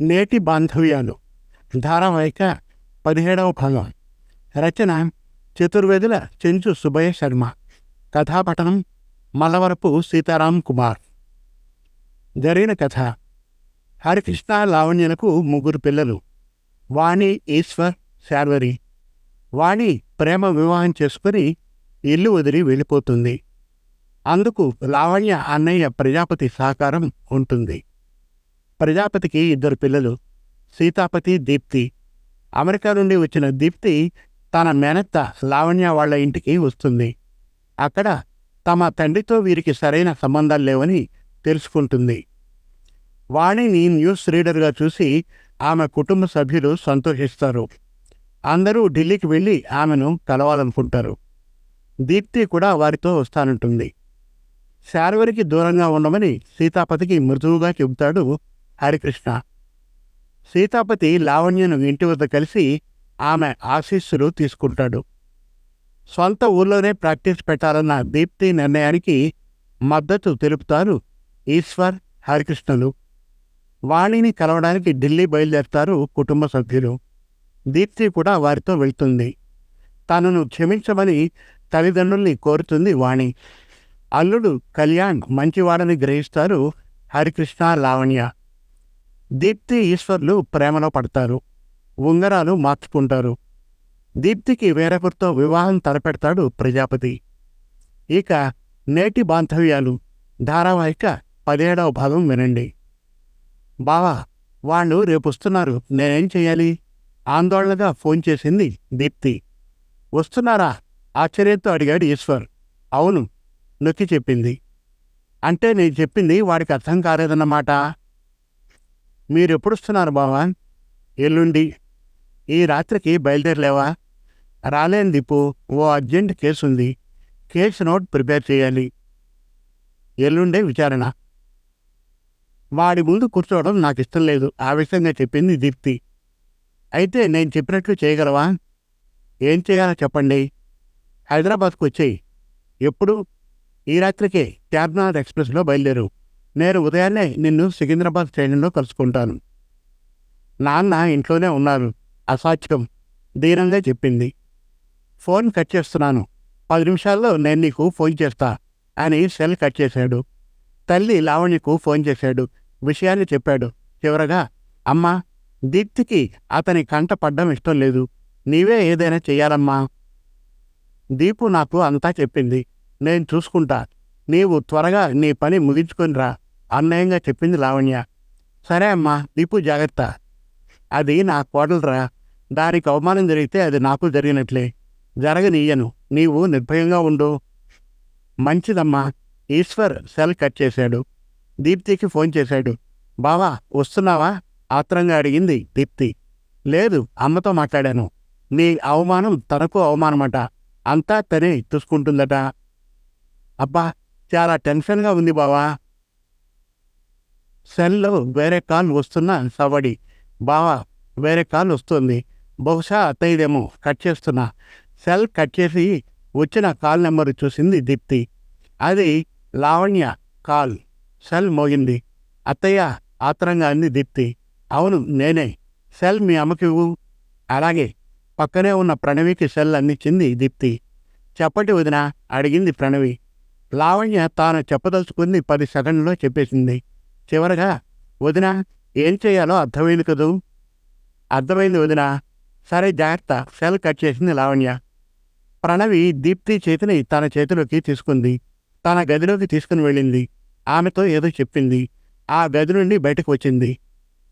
నేటి బాంధవ్యాలు. ధారావాహిక పదిహేడవ భాగం. రచన చతుర్వేదుల చెంచు సుభయ శర్మ. కథాపఠనం మలవరపు సీతారాం కుమార్. జరిగిన కథ. హరికృష్ణ లావణ్యలకు ముగ్గురు పిల్లలు. వాణి ఈశ్వర్ శార్వరి. వాణి ప్రేమ వివాహం చేసుకుని ఇల్లు వదిలి వెళ్ళిపోతుంది. అందుకు లావణ్య అన్నయ్య ప్రజాపతి సహకారం ఉంటుంది. ప్రజాపతికి ఇద్దరు పిల్లలు సీతాపతి దీప్తి. అమెరికా నుండి వచ్చిన దీప్తి తన మేనత్త లావణ్య వాళ్ళ ఇంటికి వస్తుంది. అక్కడ తమ తండ్రితో వీరికి సరైన సంబంధాలు లేవని తెలుసుకుంటుంది. వాణిని న్యూస్ రీడర్గా చూసి ఆమె కుటుంబ సభ్యులు సంతోషిస్తారు. అందరూ ఢిల్లీకి వెళ్ళి ఆమెను కలవాలనుకుంటారు. దీప్తి కూడా వారితో వస్తానంటుంది. శార్వరికి దూరంగా ఉండమని సీతాపతికి మృదువుగా చెబుతాడు హరికృష్ణ. సీతాపతి లావణ్యను ఇంటి వద్ద కలిసి ఆమె ఆశీస్సులు తీసుకుంటాడు. స్వంత ఊళ్ళోనే ప్రాక్టీస్ పెట్టాలన్న దీప్తి నిర్ణయానికి మద్దతు తెలుపుతారు ఈశ్వర్ హరికృష్ణలు. వాణిని కలవడానికి ఢిల్లీ బయలుదేరుతారు కుటుంబ సభ్యులు. దీప్తి కూడా వారితో వెళ్తుంది. తనను క్షమించమని తల్లిదండ్రుల్ని కోరుతుంది వాణి. అల్లుడు కళ్యాణ్ మంచివాడని గ్రహిస్తారు హరికృష్ణ లావణ్య. దీప్తి ఈశ్వర్లు ప్రేమలో పడతారు ఉంగరాలు మార్చుకుంటారు. దీప్తికి వేరొకరితో వివాహం తలపెడతాడు ప్రజాపతి. ఇక నేటి బాంధవ్యాలు ధారావాహిక పదిహేడవ భాగం వినండి. బావా వాళ్ళు రేపు వస్తున్నారు నేనేం చెయ్యాలి ఆందోళనగా ఫోన్ చేసింది దీప్తి. వస్తున్నారా? ఆశ్చర్యంతో అడిగాడు ఈశ్వర్. అవును నొక్కి చెప్పింది. అంటే నేను చెప్పింది వాడికి అర్థం కాలేదన్నమాట. మీరెప్పుడొస్తున్నారు బావా? ఎల్లుండి. ఈ రాత్రికి బయలుదేరలేవా? రాలేని దిప్పు ఓ అర్జెంట్ కేసు ఉంది కేసు నోట్ ప్రిపేర్ చేయాలి. ఎల్లుండే విచారణ. వాడి ముందు కూర్చోవడం నాకు ఇష్టం లేదు ఆవేశంగా చెప్పింది దీప్తి. అయితే నేను చెప్పినట్లు చేయగలవా? ఏం చేయాలో చెప్పండి. హైదరాబాద్కు వచ్చేయి ఎప్పుడు? ఈ రాత్రికే. క్యాబ్నాథ్ ఎక్స్ప్రెస్లో బయలుదేరు. నేను ఉదయాన్నే నిన్ను సికింద్రాబాద్ స్టేషన్లో కలుసుకుంటాను. నాన్న ఇంట్లోనే ఉన్నారు. అసాధ్యం. ధీరంగా చెప్పింది. ఫోన్ కట్ చేస్తున్నాను. పది నిమిషాల్లో నేను నీకు ఫోన్ చేస్తా అని సెల్ కట్ చేశాడు. తల్లి లావణ్యకు ఫోన్ చేశాడు. విషయాన్ని చెప్పాడు. చివరగా అమ్మా దీప్తికి అతని కంట పడ్డం ఇష్టం లేదు. నీవే ఏదైనా చెయ్యాలమ్మా. దీపు నాకు అంతా చెప్పింది. నేను చూసుకుంటా. నీవు త్వరగా నీ పని ముగించుకొని రా. అన్యాయంగా చెప్పింది లావణ్య. సరే అమ్మా దీపు జాగ్రత్త. అది నా కోడలురా. దానికి అవమానం జరిగితే అది నాకు జరిగినట్లే. జరగనీయను. నీవు నిర్భయంగా ఉండు. మంచిదమ్మా. ఈశ్వర్ సెల్ కట్ చేశాడు. దీప్తికి ఫోన్ చేశాడు. బావా వస్తున్నావా? ఆత్రంగా అడిగింది దీప్తి. లేదు అమ్మతో మాట్లాడాను. నీ అవమానం తనకు అవమానమట. అంతా తనే చూసుకుంటుందట. అబ్బా చాలా టెన్షన్గా ఉంది బావా. సెల్లో వేరే కాల్ వస్తున్న సవడి. బావా వేరే కాల్ వస్తుంది. బహుశా అత్తయ్యదేమో కట్ చేస్తున్నా. సెల్ కట్ చేసి వచ్చిన కాల్ నెంబర్ చూసింది దీప్తి. అది లావణ్య కాల్. సెల్ మోగింది. అత్తయ్య ఆత్రంగా అంది దీప్తి. అవును నేనే. సెల్ మీ అమ్మకి ఇవ్వు. అలాగే పక్కనే ఉన్న ప్రణవికి సెల్ అందించింది దీప్తి. చెప్పటి వదిన అడిగింది ప్రణవి. లావణ్య తాను చెప్పదలుచుకుంది పది సెకండ్లో చెప్పేసింది. చివరగా వదిన ఏం చేయాలో అర్థమైంది కదూ? అర్థమైంది వదిన. సరే జాగ్రత్త. సెల్ కట్ చేసింది లావణ్య. ప్రణవి దీప్తి చేతిని తన చేతిలోకి తీసుకుంది. తన గదిలోకి తీసుకుని వెళ్ళింది. ఆమెతో ఏదో చెప్పింది. ఆ గది నుండి బయటకు వచ్చింది.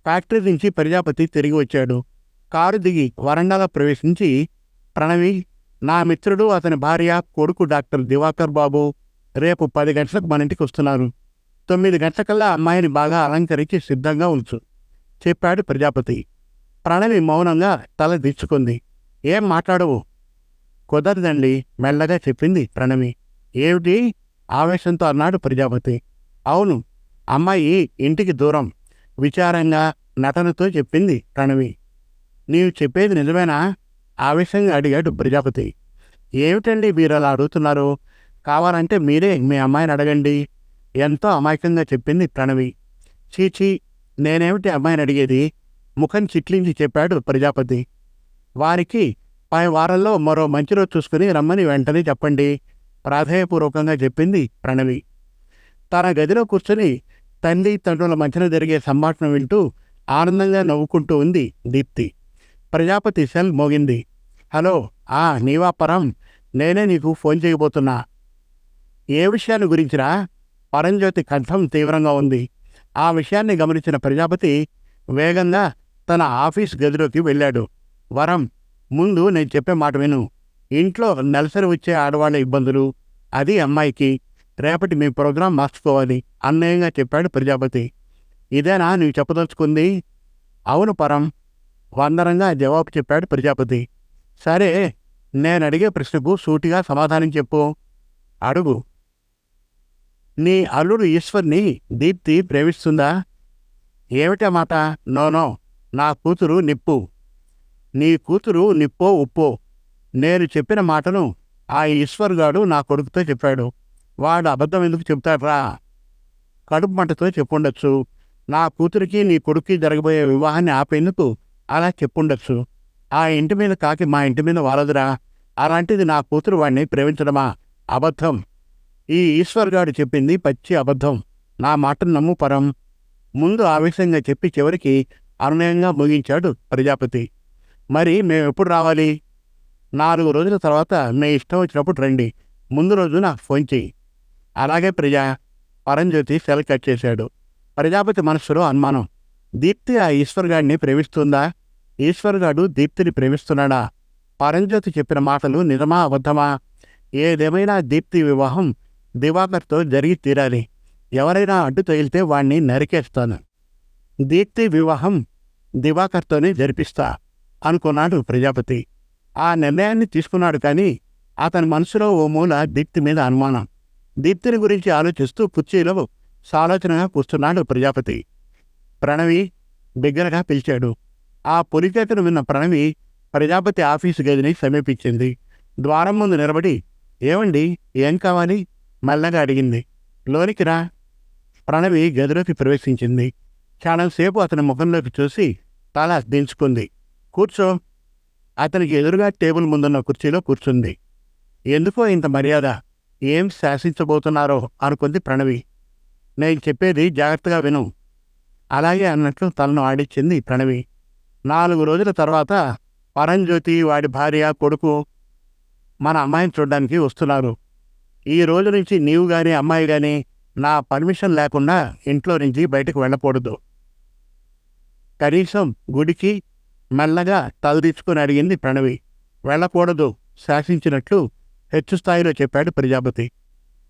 ఫ్యాక్టరీ నుంచి ప్రజాపతి తిరిగి వచ్చాడు. కారు దిగి వరండాలో ప్రవేశించి ప్రణవి నా మిత్రుడు అతని భార్య కొడుకు డాక్టర్ దివాకర్ బాబు రేపు పది గంటలకు మన ఇంటికి వస్తున్నారు. తొమ్మిది గంటలకల్లా అమ్మాయిని బాగా అలంకరించి సిద్ధంగా ఉంచు చెప్పాడు ప్రజాపతి. ప్రణవి మౌనంగా తల దించుకుంది. ఏం మాట్లాడవు? కుదరదండి మెల్లగా చెప్పింది ప్రణవి. ఏమిటి? ఆవేశంతో అన్నాడు ప్రజాపతి. అవును అమ్మాయి ఇంటికి దూరం విచారంగా నటనతో చెప్పింది ప్రణవి. నీవు చెప్పేది నిజమేనా? ఆవేశంగా అడిగాడు ప్రజాపతి. ఏమిటండి మీరు అలా అడుగుతున్నారు? కావాలంటే మీరే మీ అమ్మాయిని అడగండి. ఎంతో అమాయకంగా చెప్పింది ప్రణవి. చీచీ నేనేమిటి అమ్మాయిని అడిగేది? ముఖం చిట్లించి చెప్పాడు ప్రజాపతి. వారికి పై వారంలో మరో మంచి రోజు చూసుకుని రమ్మని వెంటనే చెప్పండి. ప్రాధేయపూర్వకంగా చెప్పింది ప్రణవి. తన గదిలో కూర్చొని తల్లి తండ్రుల మధ్యన జరిగే సంభాషణ వింటూ ఆనందంగా నవ్వుకుంటూ ఉంది దీప్తి. ప్రజాపతి సెల్ మోగింది. హలో ఆ నీవా పరం నేనే నీకు ఫోన్ చేయబోతున్నా. ఏ విషయాన్ని గురించిరా పరంజ్యోతి కంఠం తీవ్రంగా ఉంది. ఆ విషయాన్ని గమనించిన ప్రజాపతి వేగంగా తన ఆఫీస్ గదిలోకి వెళ్ళాడు. వరం ముందు నేను చెప్పే మాట విను. ఇంట్లో నెలసరి వచ్చే ఆడవాళ్ళ ఇబ్బందులు అది అమ్మాయికి. రేపటి మీ ప్రోగ్రాం మార్చుకోవాలి అన్నయంగా చెప్పాడు ప్రజాపతి. ఇదేనా నీవు చెప్పదలుచుకుంది? అవును పరం వందరంగా జవాబు చెప్పాడు ప్రజాపతి. సరే నేను అడిగే ప్రశ్నకు సూటిగా సమాధానం చెప్పు. అడుగు. నీ అల్లుడు ఈశ్వర్ని దీప్తి ప్రేమిస్తుందా? ఏమిటా మాట? నోనో నా. కూతురు నిప్పు. నీ కూతురు నిప్పో ఉప్పో. నేను చెప్పిన మాటను ఆ ఈశ్వర్ గాడు నా కొడుకుతో చెప్పాడు. వాడు అబద్ధం ఎందుకు చెప్తాడ్రా కడుపు మంటతో చెప్పుండొచ్చు. నా కూతురికి నీ కొడుక్కి జరగబోయే వివాహాన్ని ఆపేందుకు అలా చెప్పుండొచ్చు. ఆ ఇంటి మీద కాకి మా ఇంటి మీద వాలదురా. అలాంటిది నా కూతురు వాడిని ప్రేమించడమా? అబద్ధం. ఈ ఈశ్వర్ గారు చెప్పింది పచ్చి అబద్ధం. నా మాటను నమ్ము పరం. ముందు ఆవేశంగా చెప్పి చివరికి అనునయంగా ముగించాడు ప్రజాపతి. మరి మేమెప్పుడు రావాలి? నాలుగు రోజుల తర్వాత మీ ఇష్టం వచ్చినప్పుడు రండి. ముందు రోజున ఫోన్ చెయ్యి. అలాగే ప్రజా. పరంజ్యోతి సెల్ కట్ చేశాడు. ప్రజాపతి మనస్సులో అనుమానం. దీప్తి ఆ ఈశ్వర్గాడిని ప్రేమిస్తుందా? ఈశ్వర్గాడు దీప్తిని ప్రేమిస్తున్నాడా? పరంజ్యోతి చెప్పిన మాటలు నిజమా అబద్ధమా? ఏదేమైనా దీప్తి వివాహం దివాకర్తో జరిగి తీరాలి. ఎవరైనా అడ్డు తగిలితే వాణ్ణి నరికేస్తాను. దీప్తి వివాహం దివాకర్తోనే జరిపిస్తా అనుకున్నాడు ప్రజాపతి. ఆ నిర్ణయాన్ని తీసుకున్నాడు కానీ అతని మనసులో ఓ మూల దీప్తి మీద అనుమానం. దీప్తిని గురించి ఆలోచిస్తూ కుర్చీలో సాలోచనగా కూర్చున్నాడు ప్రజాపతి. ప్రణవి బిగ్గరగా పిలిచాడు. ఆ పొలిచేతను విన్న ప్రణవి ప్రజాపతి ఆఫీసు గదిని సమీపించింది. ద్వారం ముందు నిలబడి ఏమండి? ఏం కావాలి? మల్లగా అడిగింది లోనికి రా. ప్రణవి గదిలోకి ప్రవేశించింది. క్షణంసేపు అతని ముఖంలోకి చూసి తల దించుకుంది. కూర్చో. అతనికి ఎదురుగా టేబుల్ ముందున్న కుర్చీలో కూర్చుంది. ఎందుకో ఇంత మర్యాద? ఏం శాసించబోతున్నారో? అనుకుంది ప్రణవి. నేను చెప్పేది జాగ్రత్తగా విను. అలాగే అన్నట్లు తలను ఆడిచ్చింది ప్రణవి. నాలుగు రోజుల తర్వాత పరంజ్యోతి వాడి భార్య కొడుకు మన అమ్మాయిని చూడడానికి వస్తున్నారు. ఈ రోజు నుంచి నీవు కానీ అమ్మాయి కానీ నా పర్మిషన్ లేకుండా ఇంట్లో నుంచి బయటకు వెళ్ళకూడదు. కనీసం గుడికి మెల్లగా తలదించుకుని అడిగింది ప్రణవి. వెళ్ళకూడదు శాసించినట్లు హెచ్చు స్థాయిలో చెప్పాడు ప్రజాపతి.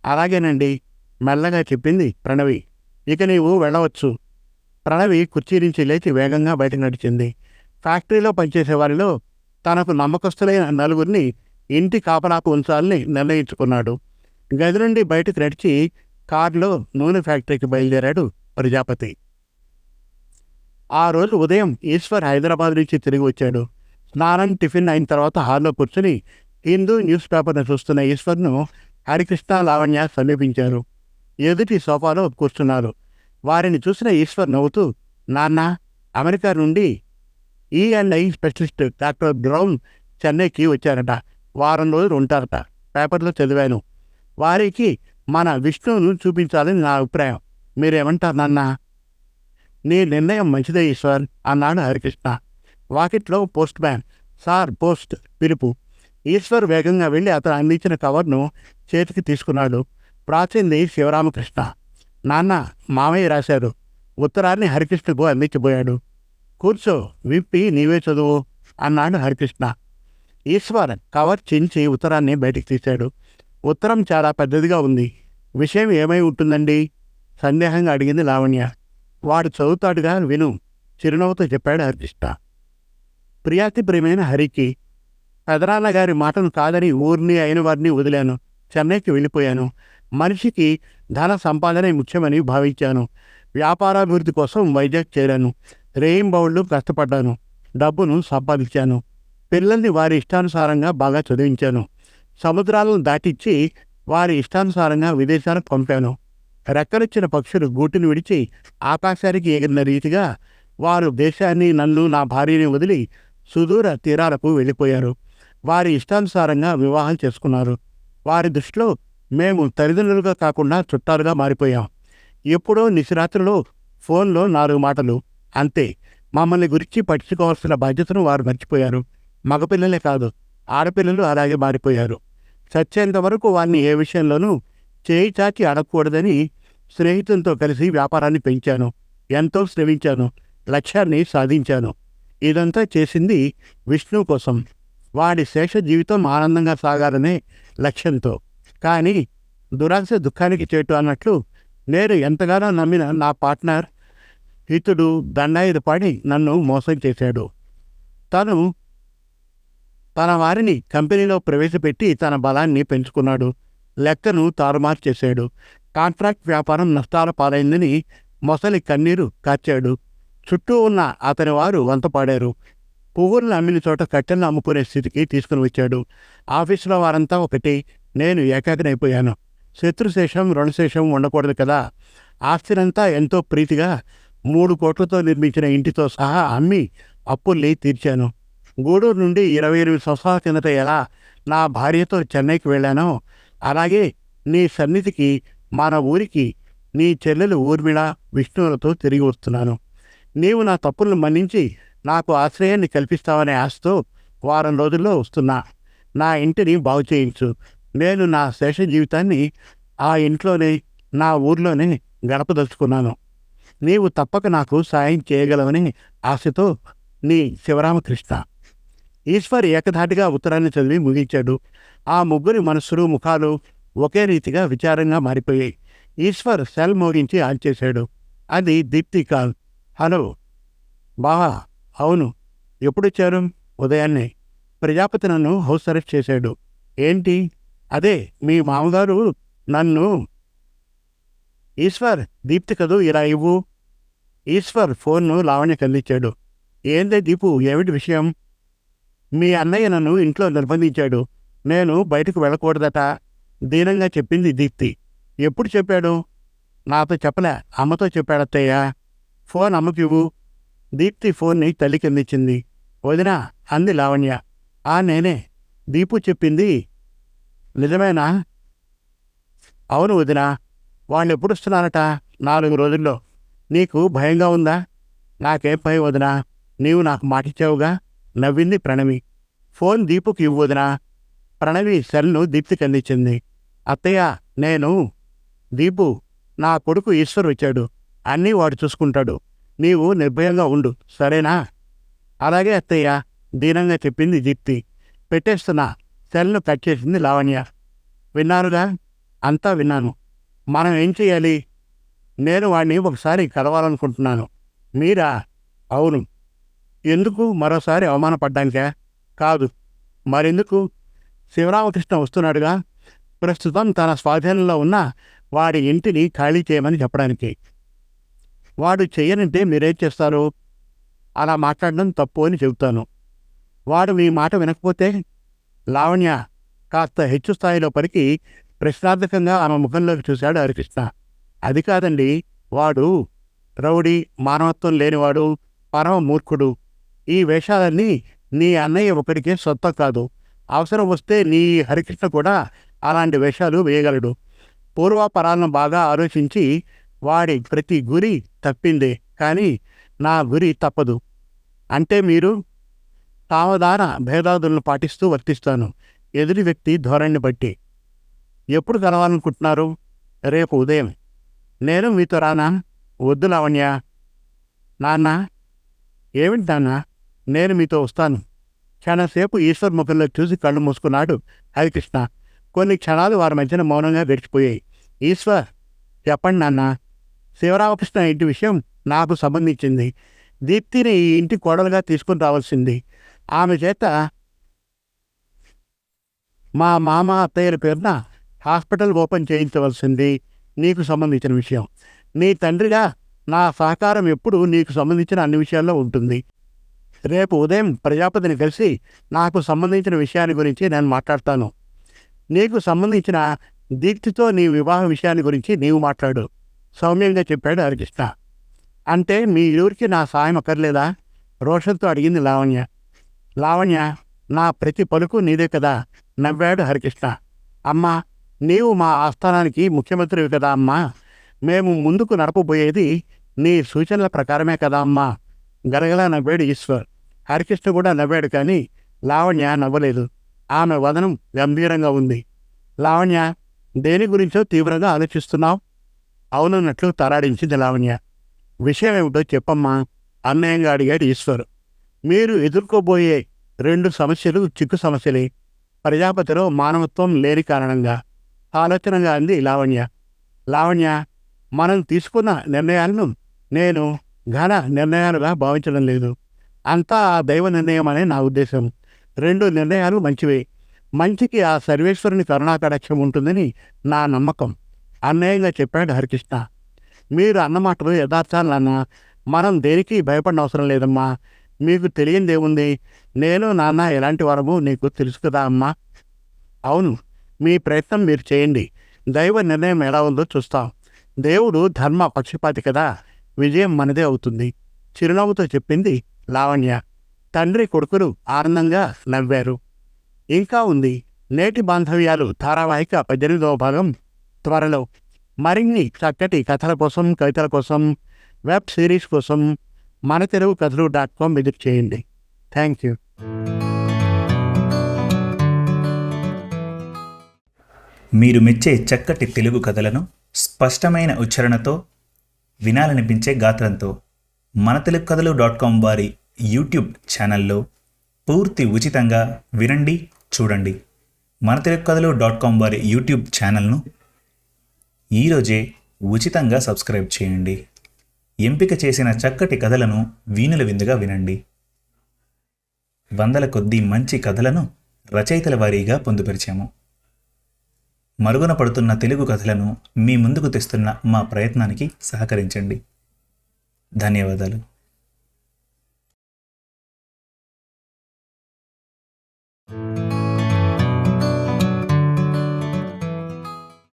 అలాగేనండి మెల్లగా చెప్పింది ప్రణవి. ఇక నీవు వెళ్ళవచ్చు. ప్రణవి కుర్చీ నుంచి లేచి వేగంగా బయటకు నడిచింది. ఫ్యాక్టరీలో పనిచేసే వారిలో తనకు నమ్మకస్తులైన నలుగురిని ఇంటి కాపలాకు ఉంచాలని నిర్ణయించుకున్నాడు. గది నుండి బయటకు నడిచి కారులో నూనె ఫ్యాక్టరీకి బయలుదేరాడు ప్రజాపతి. ఆ రోజు ఉదయం ఈశ్వర్ హైదరాబాద్ నుంచి తిరిగి వచ్చాడు. స్నానం టిఫిన్ అయిన తర్వాత హాల్లో కూర్చుని హిందూ న్యూస్ పేపర్ను చూస్తున్న ఈశ్వర్ను హరికృష్ణ లావణ్య సమీపించారు. ఎదుటి సోఫాలో కూర్చున్నారు. వారిని చూసిన ఈశ్వర్ నవ్వుతూ నాన్న అమెరికా నుండి ఈ and eye specialist doctor Brown చెన్నైకి వచ్చారట. వారం రోజులు ఉంటారట. పేపర్లో చదివాను. వారికి మన విష్ణువును చూపించాలని నా అభిప్రాయం. మీరేమంటారు నాన్న? నీ నిర్ణయం మంచిదే ఈశ్వర్ అన్నాడు హరికృష్ణ. వాకిట్లో పోస్ట్ మ్యాన్ సార్ పోస్ట్ పిలుపు. ఈశ్వర్ వేగంగా వెళ్ళి అతను అందించిన కవర్ను చేతికి తీసుకున్నాడు. ప్రాచింది శివరామకృష్ణ. నాన్న మామయ్య రాశారు. ఉత్తరాన్ని హరికృష్ణకు అందించబోయాడు. కూర్చో విప్పి నీవే చదువు అన్నాడు హరికృష్ణ. ఈశ్వర్ కవర్ చించి ఉత్తరాన్ని బయటికి తీశాడు. ఉత్తరం చాలా పెద్దదిగా ఉంది. విషయం ఏమై ఉంటుందండి? సందేహంగా అడిగింది లావణ్య. వాడు చదువుతాడుగా విను. చిరునవ్వుతో చెప్పాడు హరికృష్ణ. ప్రియాతి ప్రియమైన హరికి పెదరాన్న గారి మాటను కాదని ఊరిని అయిన వారిని వదిలాను. చెన్నైకి వెళ్ళిపోయాను. మనిషికి ధన సంపాదనే ముఖ్యమని భావించాను. వ్యాపారాభివృద్ధి కోసం వైజాగ్ చేరాను. రేయింబౌళ్ళు కష్టపడ్డాను. డబ్బును సంపాదించాను. పిల్లల్ని వారి ఇష్టానుసారంగా బాగా చదివించాను. సముద్రాలను దాటిచ్చి వారి ఇష్టానుసారంగా విదేశాలకు పంపాను. రెక్కలిచ్చిన పక్షులు గూటిని విడిచి ఆకాశానికి ఎగిరిన రీతిగా వారు దేశాన్ని నన్ను నా భార్యని వదిలి సుదూర తీరాలకు వెళ్ళిపోయారు. వారి ఇష్టానుసారంగా వివాహం చేసుకున్నారు. వారి దృష్టిలో మేము తల్లిదండ్రులుగా కాకుండా చుట్టాలుగా మారిపోయాం. ఎప్పుడో నిశరాత్రిలో ఫోన్లో నాలుగు మాటలు. అంతే. మమ్మల్ని గురించి పట్టించుకోవాల్సిన బాధ్యతను వారు మర్చిపోయారు. మగపిల్లలే కాదు. ఆడపిల్లలు అలాగే మారిపోయారు. చచ్చేంత వరకు వారిని ఏ విషయంలోనూ చేయి చాచి అడగకూడదని స్నేహితులతో కలిసి వ్యాపారాన్ని పెంచాను. ఎంతో శ్రమించాను. లక్ష్యాన్ని సాధించాను. ఇదంతా చేసింది విష్ణు కోసం. వాడి శేష జీవితం ఆనందంగా సాగాలనే లక్ష్యంతో. కానీ దురాశ దుఃఖానికి చేటు అన్నట్లు నేను ఎంతగానో నమ్మిన నా పార్ట్నర్ హితుడు దండాయుధ పాడి నన్ను మోసం చేశాడు. తను తన వారిని కంపెనీలో ప్రవేశపెట్టి తన బలాన్ని పెంచుకున్నాడు. లెక్కను తారుమారు చేశాడు. కాంట్రాక్ట్ వ్యాపారం నష్టాల పాలైందని మొసలి కన్నీరు కార్చాడు. చుట్టూ ఉన్న అతని వారు వంతపాడారు. పువ్వులను అమ్మిన చోట కట్టెలను అమ్ముకునే స్థితికి తీసుకుని వచ్చాడు. ఆఫీసులో వారంతా ఒకటి. నేను ఏకాగ్రైపోయాను. శత్రుశేషం రుణశేషం ఉండకూడదు కదా. ఆస్తినంతా ఎంతో ప్రీతిగా మూడు కోట్లతో నిర్మించిన ఇంటితో సహా అమ్మి అప్పుల్ని తీర్చాను. గూడూరు నుండి ఇరవై ఎనిమిది సంవత్సరాల కిందట ఎలా నా భార్యతో చెన్నైకి వెళ్ళానో అలాగే నీ సన్నిధికి మన ఊరికి నీ చెల్లెలు ఊర్మిళ విష్ణువులతో తిరిగి వస్తున్నాను. నీవు నా తప్పులను మన్నించి నాకు ఆశ్రయాన్ని కల్పిస్తావనే ఆశతో వారం రోజుల్లో వస్తున్నా. నా ఇంటిని బాగు చేయించు. నేను నా శేష జీవితాన్ని ఆ ఇంట్లోనే నా ఊర్లోనే గడపదలుచుకున్నాను. నీవు తప్పక నాకు సాయం చేయగలవని ఆశతో నీ శివరామకృష్ణ. ఈశ్వర్ ఏకధాటిగా ఉత్తరాన్ని చదివి ముగించాడు. ఆ ముగ్గురి మనస్సులు ముఖాలు ఒకే రీతిగా విచారంగా మారిపోయాయి. ఈశ్వర్ సెల్ మోగించి ఆన్ చేశాడు అది దీప్తి కాల్. హలో. బావా అవును. ఎప్పుడొచ్చారు? ఉదయాన్నే. ప్రజాపతి నన్ను హౌస్ అరెస్ట్ చేశాడు. ఏంటి? అదే మీ మామగారు నన్ను ఈశ్వర్ దీప్తి కదూ ఇలా ఇవ్వు? ఈశ్వర్ ఫోన్ను లావణ్య కందించాడు ఏందే దీపు? ఏమిటి విషయం? మీ అన్నయ్య నన్ను ఇంట్లో నిర్బంధించాడు. నేను బయటకు వెళ్ళకూడదట. దీనంగా చెప్పింది దీప్తి. ఎప్పుడు చెప్పాడు? నాతో చెప్పలే. అమ్మతో చెప్పాడత్తయ్య ఫోన్ అమ్మకివ్వు దీప్తి ఫోన్ని తల్లి అందించింది వదినా అంది లావణ్య. ఆ నేనే. దీపు చెప్పింది. నిజమేనా? అవును వదినా. వాళ్ళు ఎప్పుడు వస్తున్నారట నాలుగు రోజుల్లో. నీకు భయంగా ఉందా? నాకేం భయం వదినా. నీవు నాకు మాటిచ్చావుగా? నవ్వింది ప్రణవి. ఫోన్ దీపుకి ఇవ్వదునా? ప్రణవి సెల్ను దీప్తి అందించింది అత్తయ్య నేను దీపు నా కొడుకు ఈశ్వర్ వచ్చాడు. అన్నీ వాడు చూసుకుంటాడు. నీవు నిర్భయంగా ఉండు. సరేనా? అలాగే అత్తయ్య దీనంగా చెప్పింది దీప్తి. పెట్టేస్తున్నా. సెల్ను కట్ చేసింది లావణ్య. విన్నారుగా? అంతా విన్నాను. మనం ఏం చేయాలి? నేను వాడిని ఒకసారి కలవాలనుకుంటున్నాను. మీరా? అవును. ఎందుకు మరోసారి అవమానపడ్డానికా? కాదు. మరెందుకు? శివరామకృష్ణ వస్తున్నాడుగా. ప్రస్తుతం తన స్వాధీనంలో ఉన్న వాడి ఇంటిని ఖాళీ చేయమని చెప్పడానికి. వాడు చేయనంటే మీరేం చేస్తారు? అలా మాట్లాడడం తప్పు అని చెబుతాను. వాడు మీ మాట వినకపోతే? లావణ్య కాస్త హెచ్చు స్థాయిలో పలికి ప్రశ్నార్థకంగా ఆమె ముఖంలోకి చూశాడు హరికృష్ణ. అది కాదండి వాడు రౌడీ మానవత్వం లేనివాడు పరమ మూర్ఖుడు ఈ వేషాలన్నీ నీ అన్నయ్య ఒకడికే సొత్త కాదు. అవసరం వస్తే నీ హరికృష్ణ కూడా అలాంటి వేషాలు వేయగలడు. పూర్వాపరాలను బాగా ఆలోచించి వాడి ప్రతి గురి తప్పిందే కానీ నా గురి తప్పదు. అంటే మీరు సావధాన భేదాదులను పాటిస్తూ వర్తిస్తాను. ఎదుటి వ్యక్తి ధోరణిని బట్టి. ఎప్పుడు కలవాలనుకుంటున్నారు? రేపు ఉదయం. నేను మీతో రానా? వద్దు లావణ్య. నాన్న? ఏమిటి నాన్న? నేను మీతో వస్తాను. క్షణసేపు ఈశ్వర్ ముఖంలో చూసి కళ్ళు మూసుకున్నాడు హరికృష్ణ. కొన్ని క్షణాలు వారి మధ్యన మౌనంగా గడిచిపోయాయి. ఈశ్వర్ చెప్పండి నాన్న. శివరామకృష్ణ ఇంటి విషయం నాకు సంబంధించింది. దీప్తిని ఈ ఇంటి కోడలుగా తీసుకుని రావాల్సింది. ఆమె చేత మా మామ అత్తయ్యల పేరున హాస్పిటల్ ఓపెన్ చేయించవలసింది నీకు సంబంధించిన విషయం. నీ తండ్రిగా నా సహకారం ఎప్పుడు నీకు సంబంధించిన అన్ని విషయాల్లో ఉంటుంది. రేపు ఉదయం ప్రజాపతిని కలిసి నాకు సంబంధించిన విషయాన్ని గురించి నేను మాట్లాడతాను. నీకు సంబంధించిన దీప్తితో నీ వివాహ విషయాన్ని గురించి నీవు మాట్లాడు సౌమ్యంగా చెప్పాడు హరికృష్ణ. అంటే మీ ఇరువురికి నా సాయం అక్కర్లేదా? రోషన్తో అడిగింది లావణ్య. లావణ్య నా ప్రతి పలుకు నీదే కదా? నవ్వాడు హరికృష్ణ. అమ్మా నీవు మా ఆస్థానానికి ముఖ్యమంత్రివి కదా అమ్మా? మేము ముందుకు నడపబోయేది నీ సూచనల ప్రకారమే కదా అమ్మా? గరగలా నవ్వాడు ఈశ్వర్. హరికృష్ణ కూడా నవ్వాడు కానీ లావణ్య నవ్వలేదు. ఆమె వదనం గంభీరంగా ఉంది. లావణ్య దేని గురించో తీవ్రంగా ఆలోచిస్తున్నావు? అవునన్నట్లు తరాడించింది లావణ్య. విషయం ఏమిటో చెప్పమ్మా అన్నయంగా అడిగాడు ఈశ్వర్. మీరు ఎదుర్కోబోయే రెండు సమస్యలు చిక్కు సమస్యలే. ప్రజాపతిలో మానవత్వం లేని కారణంగా. ఆలోచనగా అంది లావణ్య. లావణ్య మనం తీసుకున్న నిర్ణయాలను నేను ఘన నిర్ణయాలుగా భావించడం లేదు. అంతా ఆ దైవ నిర్ణయం అనే నా ఉద్దేశం. రెండు నిర్ణయాలు మంచివే. మంచికి ఆ సర్వేశ్వరుని కరుణాకటాక్షం ఉంటుందని నా నమ్మకం. అన్యాయంగా చెప్పాడు హరికృష్ణ. మీరు అన్న మాటలు యథార్థాలన్నా మనం దేనికి భయపడిన అవసరం లేదమ్మా. మీకు తెలియందేముంది నేను నాన్న ఎలాంటి వారము నీకు తెలుసు కదా అమ్మా. అవును మీ ప్రయత్నం మీరు చేయండి. దైవ నిర్ణయం ఎలా ఉందో చూస్తాం. దేవుడు ధర్మ పక్షపాతి కదా. విజయం మనదే అవుతుంది. చిరునవ్వుతో చెప్పింది లావణ్య తండ్రి కొడుకులు ఆనందంగా నవ్వారు. ఇంకా ఉంది. నేటి బాంధవ్యాలు ధారావాహిక పద్దెనిమిదవ భాగం త్వరలో. మరిన్ని చక్కటి కథల కోసం కవితల కోసం వెబ్ సిరీస్ కోసం మన తెలుగు కథలు డాట్ కామ్ విజిట్ చేయండి. Thank you. మీరు మెచ్చే చక్కటి తెలుగు కథలను స్పష్టమైన ఉచ్చారణతో వినాలనిపించే గాత్రంతో మన తెలుగు కథలు డాట్ కామ్ వారి యూట్యూబ్ ఛానల్లో పూర్తి ఉచితంగా వినండి చూడండి. మన తెలుగు కథలు డాట్ కామ్ వారి యూట్యూబ్ ఛానల్ను ఈరోజే ఉచితంగా సబ్స్క్రైబ్ చేయండి. ఎంపిక చేసిన చక్కటి కథలను వీణుల విందుగా వినండి. వందల కొద్దీ మంచి కథలను రచయితల వారీగా పొందుపరిచాము. మరుగున పడుతున్న తెలుగు కథలను మీ ముందుకు తెస్తున్న మా ప్రయత్నానికి సహకరించండి. ధన్యవాదాలు.